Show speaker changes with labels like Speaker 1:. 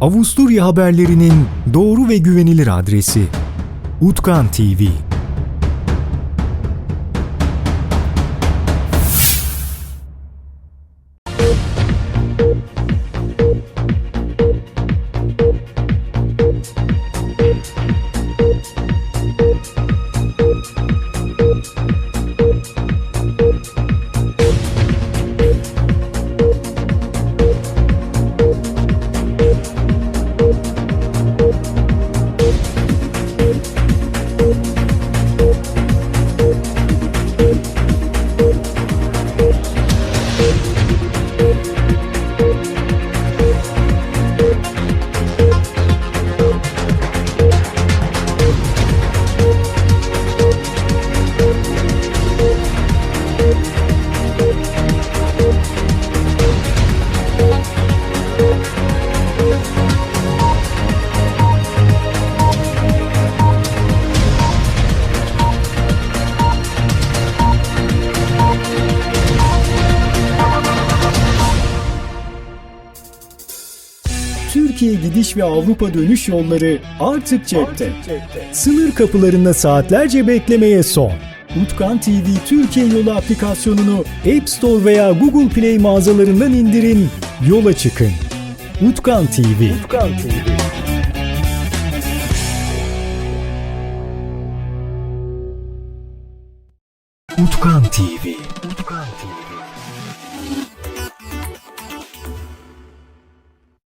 Speaker 1: Avusturya haberlerinin doğru ve güvenilir adresi. Utkan TV. Türkiye gidiş ve Avrupa dönüş yolları artık cepte. Sınır kapılarında saatlerce beklemeye son. Utkan TV Türkiye Yolu aplikasyonunu App Store veya Google Play mağazalarından indirin, yola çıkın. Utkan TV. Utkan TV. Utkan TV.